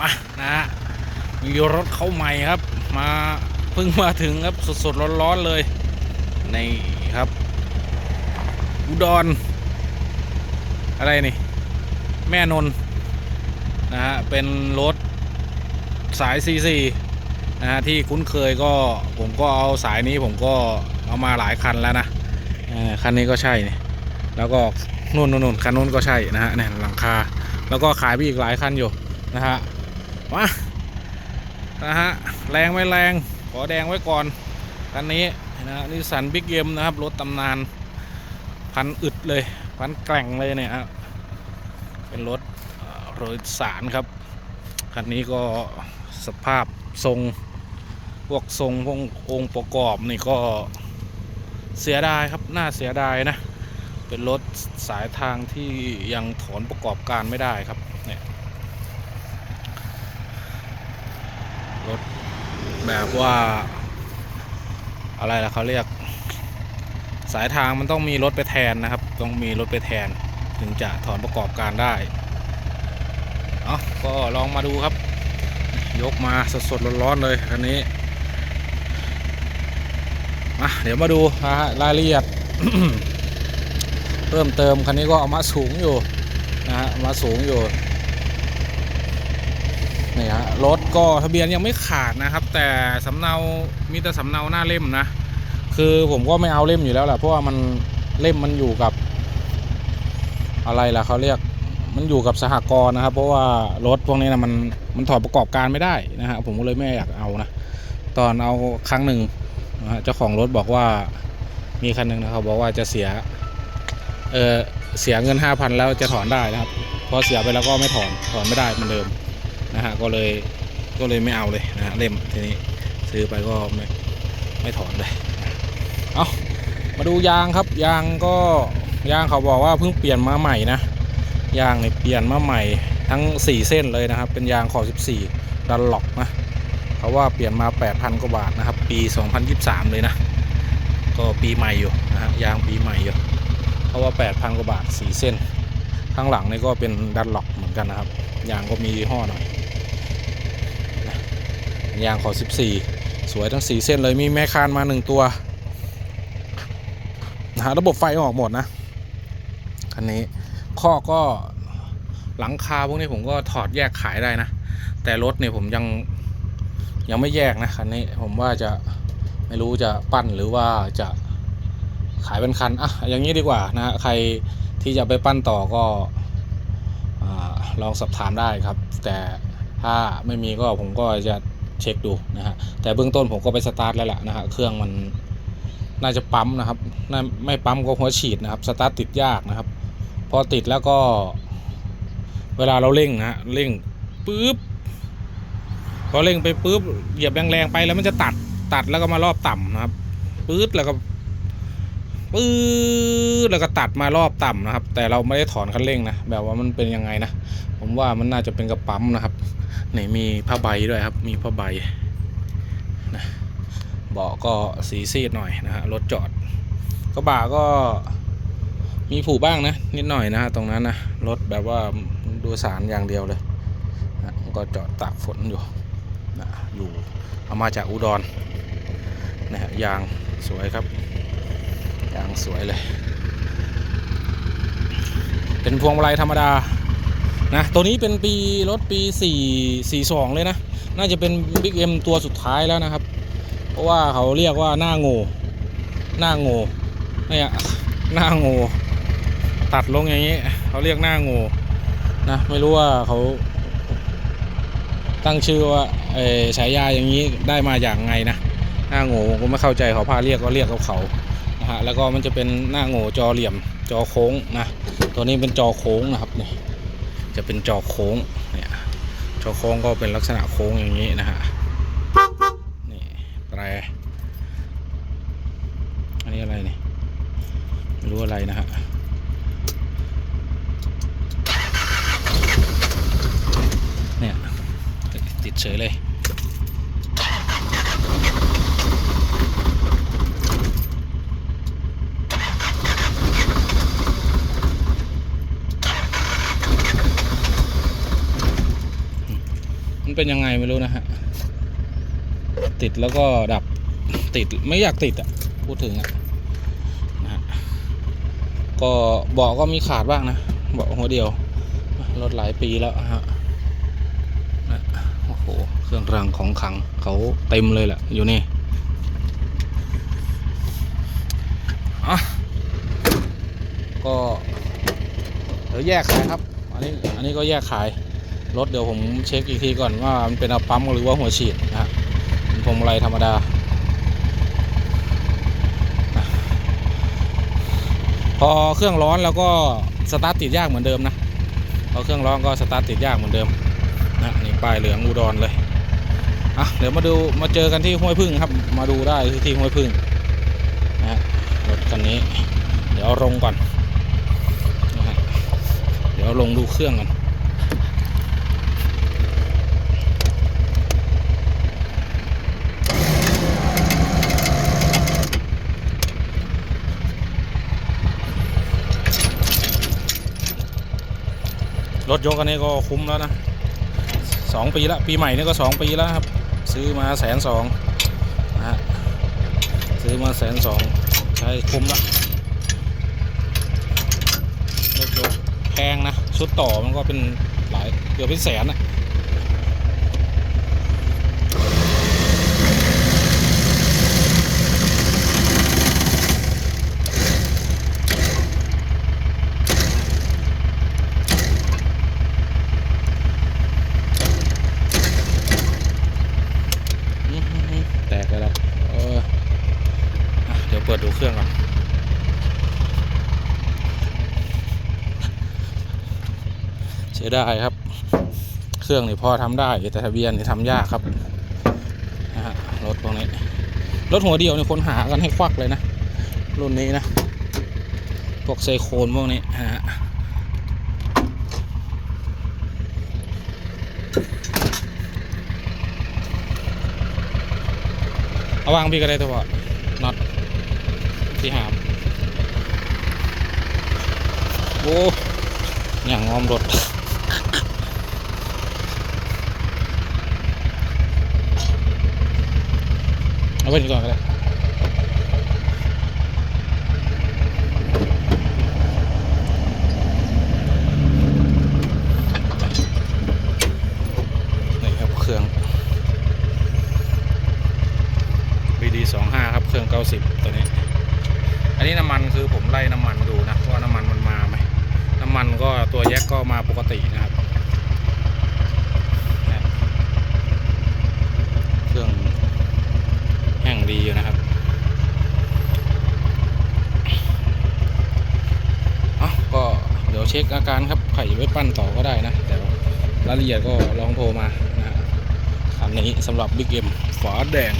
มานะมีรถเข้าใหม่ครับ มาเพิ่งมาถึงครับสดๆร้อนๆเลยในครับ อุดร อะไรนี่ แม่นนนะฮะเป็นรถสาย C4 นะฮะที่คุ้นเคยก็ผมก็เอาสายนี้ผมก็เอามาหลายคันแล้วนะคันนี้ก็ใช่นี่แล้วก็นนนู่นนู่นคันนู้นก็ใช่นะฮะเนี่ยหลังคา แล้วก็ขายไปอีกหลายคันอยู่นะฮะ มานะฮะแรงไม่แรงขอแดงไว้ก่อนคันนี้นะนิสสันบิ๊กเอ็มนะครับรถตำนาน พันอึดเลยพันแกร่งเลยเนี่ยฮะเป็นรถโดยสารครับคันนี้ก็สภาพทรงพวกทรงพวกองค์ประกอบนี่ก็เสียดายครับน่าเสียดายนะ เป็นรถสายทางที่ยังถอนประกอบการไม่ได้ครับเนี่ย รถแบบว่า อะไรล่ะเขาเรียก สายทางมันต้องมีรถไปแทนนะครับ ต้องมีรถไปแทน ถึงจะถอนประกอบการได้เอาก็ลองมาดูครับ ยกมาสดๆร้อนๆเลยคันนี้มาเดี๋ยวมาดูนะฮะรายละเอียดเพิ่มเติมคันนี้ก็เอามาสูงอยู่นะฮะมาสูงอยู่ ฮะรถก็ทะเบียนยังไม่ขาดนะครับ แต่สำเนามีแต่สำเนาหน้าเล่มนะ คือผมก็ไม่เอาเล่มอยู่แล้วแหละเพราะว่ามันเล่มมันอยู่กับ อะไรล่ะเขาเรียกมันอยู่กับสหกรณ์นะครับ เพราะว่ารถพวกนี้นะมันมันถอดประกอบการไม่ได้นะฮะผมก็เลยไม่อยากเอานะตอนเอาครั้งหนึ่งนะฮะเจ้าของรถบอกว่ามีคันหนึ่งนะครับบอกว่าจะเสียเออเสียเงิน5,000แล้วจะถอนได้นะครับพอเสียไปแล้วก็ไม่ถอนถอนไม่ได้เหมือนเดิม นะฮะก็เลยก็เลยไม่เอาเลยนะฮะเล่มทีนี้ซื้อไปก็ไม่ไม่ถอนเลยเอามาดูยางครับยางก็ยางเขาบอกว่าเพิ่งเปลี่ยนมาใหม่นะยางเนี่ยเปลี่ยนมาใหม่ทั้ง 4 เส้นเลยนะครับ เป็นยางขอ14ดันล็อกนะเขาว่าเปลี่ยนมา 8,000กว่าบาทนะครับ ปี 2023 เลยนะ ก็ปีใหม่อยู่นะฮะยางปีใหม่อยู่เพราะว่า 8,000กว่าบาท 4 เส้น ข้างหลังนี่ก็เป็นดันล็อกเหมือนกันนะครับยางก็มียี่ห้อหน่อย ยางขอ 14 สวยทั้ง 4 เส้นเลยมีแม่คานมา 1 ตัวนะฮะระบบไฟออกหมดนะ คันนี้ข้อก็หลังคาพวกนี้ผมก็ถอดแยกขายได้นะ แต่รถเนี่ยผมยังยังไม่แยกนะคันนี้ผมว่าจะไม่รู้จะปั้นหรือว่าจะขายเป็นคันอะอย่างนี้ดีกว่านะฮะใครที่จะไปปั้นต่อก็อลองสอบถามได้ครับ แต่ถ้าไม่มีก็ผมก็จะ เช็คดูนะฮะแต่เบื้องต้นผมก็ไปสตาร์ทแล้วแหละนะฮะเครื่องมันน่าจะปั๊มนะครับน่าไม่ปั๊มก็หัวฉีดนะครับสตาร์ทติดยากนะครับ พอติดแล้วก็ เวลาเราเร่งนะเร่งปุ๊บพอเร่งไปปุ๊บเหยียบแรงๆไปแล้วมันจะตัดตัดแล้วก็มารอบต่ำนะครับปื๊ดแล้วก็ปื๊ดแล้วก็ตัดมารอบต่ำนะครับ แต่เราไม่ได้ถอนคันเร่งนะแบบว่ามันเป็นยังไงนะ ผมว่ามันน่าจะเป็นกระปั๊มนะครับนี่มีผ้าใบด้วยครับ มีผ้าใบนะเบาะก็สีซีดหน่อยนะฮะรถจอดกระบะก็มีผูบ้างนะ นิดหน่อยนะฮะตรงนั้นนะรถแบบว่าดูสารอย่างเดียวเลยนะก็จอดตากฝนอยู่นะอยู่เอามาจากอุดรนะฮะยางสวยครับยางสวยเลย เป็นพวงมาลัยธรรมดา นะตัวนี้เป็นปีรถปี 4 42 เลยนะ น่าจะเป็นบิ๊กเอ็มตัวสุดท้ายแล้วนะครับ เพราะว่าเขาเรียกว่าหน้าโง่หน้าโง่เนี่ยหน้าโง่ตัดลงอย่างนี้ เขาเรียกหน้าโง่นะไม่รู้ว่าเขาตั้งชื่อว่าเออฉายาอย่างนี้ได้มาอย่างไงนะหน้าโง่ผมก็ไม่เข้าใจเขาพาเรียกก็เรียกกับเขานะฮะแล้วก็มันจะเป็นหน้าโง่จอเหลี่ยมจอโค้งนะตัวนี้เป็นจอโค้งนะครับนี่ จะเป็นจอโค้งเนี่ยจอโค้งก็เป็นลักษณะโค้งอย่างนี้นะฮะนี่แตรอันนี้อะไรนี่ไม่รู้อะไรนะฮะเนี่ยติดเฉยเลย มันเป็นยังไงไม่รู้นะฮะ ติดแล้วก็ดับติดไม่อยากติดอะ พูดถึงอะนะก็เบาะก็มีขาดบ้างนะเบาะหัวเดียว รถหลายปีแล้วฮะนะโอ้โห เครื่องรางของขังเขาเต็มเลยแหละอยู่นี่อะก็เดี๋ยวแยกขายครับ อันนี้ อันนี้ก็แยกขาย รถเดี๋ยวผมเช็คอีกทีก่อนว่ามันเป็นเอาปั๊มหรือว่าหัวฉีดนะฮะเป็นพวงมาลัยธรรมดา พอเครื่องร้อนแล้วก็สตาร์ทติดยากเหมือนเดิมนะพอเครื่องร้อนก็สตาร์ทติดยากเหมือนเดิมนะนี่ป้ายเหลืองอุดรเลยอะเดี๋ยวมาดูมาเจอกันที่ห้วยพึ่งครับ มาดูได้ที่ที่ห้วยพึ่งนะรถคันนี้ เดี๋ยวลงก่อนนะเดี๋ยวลงดูเครื่องก่อน ดยกอันนี้ก็คุ้มแล้วนะสองปีละปีใหม่นี่ก็สองปีแล้วครับ ซื้อมาแสนสองนะฮะซื้อมาแสนสองใช้คุ้มละรถยกแพงนะ ชุดต่อมันก็เป็นหลายเกือบเป็นแสนอะอื้อหือแตกแล้วเอออะเดูเครื่องก่อนเสียดายครับ เครื่องนี่พอทำได้แต่ทะเบียนนี่ทำยากครับนะฮะรถพวกนี้รถหัวเดียวนี่คนหากันให้ควักเลยนะ รุ่นนี้นะพวกไซโคนพวกนี้ฮะเอาวางพี่ก็ได้ตัวน็อต ที่หามโอ้อย่างงอมรถเอาไว้นี่ก่อนก็ได้นี่ครับ เครื่อง BD 2 5ครับเครื่อง90ตัวนี้ อันนี้น้ำมันคือผมไล่น้ำมันดูนะว่าน้ำมันมันมาไหมน้ำมันก็ตัวแยกก็มาปกตินะครับเครื่องแห้งดีอยู่นะครับเอาก็เดี๋ยวเช็คอาการครับไข่ไว้ปั้นต่อก็ได้นะแต่รายละเอียดก็ลองโทรมานะฮะอันนี้สำหรับ Big M ฝาแดง